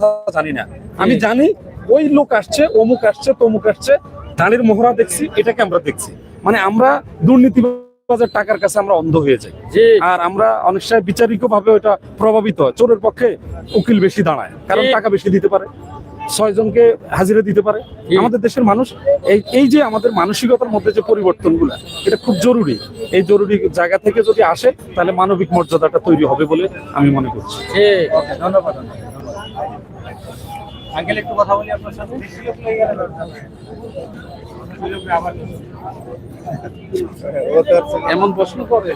কথা জানি না। আমি জানি ওই লোক আসছে অমুক আসছে তমুক আসছে ধানের মোহরা দেখছি এটাকে আমরা দেখছি। মানে আমরা দুর্নীতিবাজের টাকার কাছে আমরা অন্ধ হয়ে যাই। আর আমরা অনেক সময় বিচারিক ভাবে ওটা প্রভাবিত হয় চোরের পক্ষে উকিল বেশি দাঁড়ায় কারণ টাকা বেশি দিতে পারে ছয় জনকে হাজিরা দিতে পারে। আমাদের দেশের মানুষ এই এই যে আমাদের মানসিকতার মধ্যে যে পরিবর্তনগুলো এটা খুব জরুরি। এই জরুরি জায়গা থেকে যদি আসে তাহলে মানবিক মর্যাদাটা তৈরি হবে বলে আমি মনে করছি। ধন্যবাদ। আঙ্কেল একটু কথা বলি আপনার সাথে? এমন প্রশ্ন করে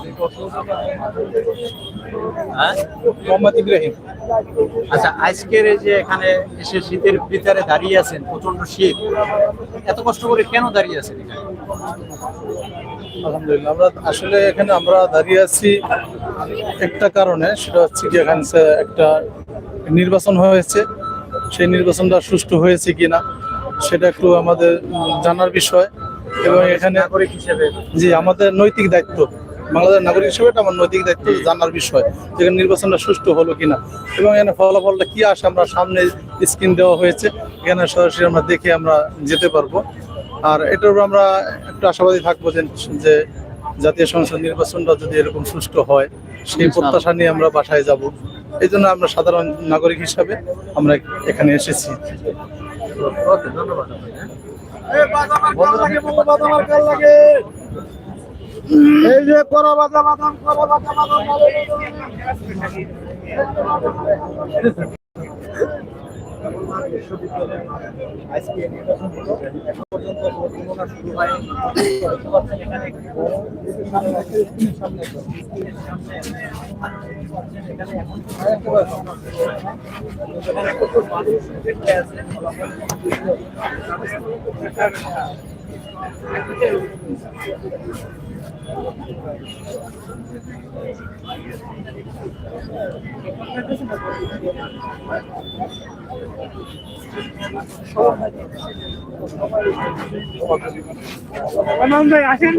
হ্যাঁ? মোহাম্মদ ইব্রাহিম। আচ্ছা আজকের এই যে এখানে এসে শীতের ভিতরে দাঁড়িয়ে আছেন প্রচণ্ড শীত এত কষ্ট করে কেন দাঁড়িয়ে আছেন এখানে? আলহামদুলিল্লাহ আমরা আসলে এখানে আমরা দাঁড়িয়ে আছি একটা কারণে সেটা হচ্ছে কি এখানে একটা নির্বাচন হয়েছে সেই নির্বাচনটা সুষ্ঠু হয়েছে কিনা সেটা একটু আমাদের জানার বিষয়। এবং এখানে নাগরিক হিসেবে। জি আমাদের নৈতিক দায়িত্ব বাংলাদেশের নাগরিক হিসেবে এটা আমার নৈতিক দায়িত্ব জানার বিষয় যেখানে নির্বাচনটা সুষ্ঠু হলো কিনা। এবং এখানে ফলাফলটা কি আসে আমরা সামনে স্ক্রিন দেওয়া হয়েছে এখানে সরাসরি আমরা দেখে আমরা যেতে পারব। আর এটার উপর আমরা একটু আশাবাদী থাকব যে যে জাতীয় সংসদ নির্বাচনটা যদি এরকম সুষ্ঠু হয় সেই প্রত্যাশা নিয়ে আমরা বাসায় যাব। এই জন্য আমরা সাধারণ নাগরিক হিসাবে আমরা এখানে এসেছি। এই যে করা বাদা বাদাম করা বাদা বাদাম। বিশ্ববিদ্যালয়ে আজকে নির্বাচন দেখতে পাচ্ছেন এখানে সামনে স্ক্রিনের সামনে স্ক্রিনের সামনে এখানে এখানে প্রচুর মানুষ আছে আসেন।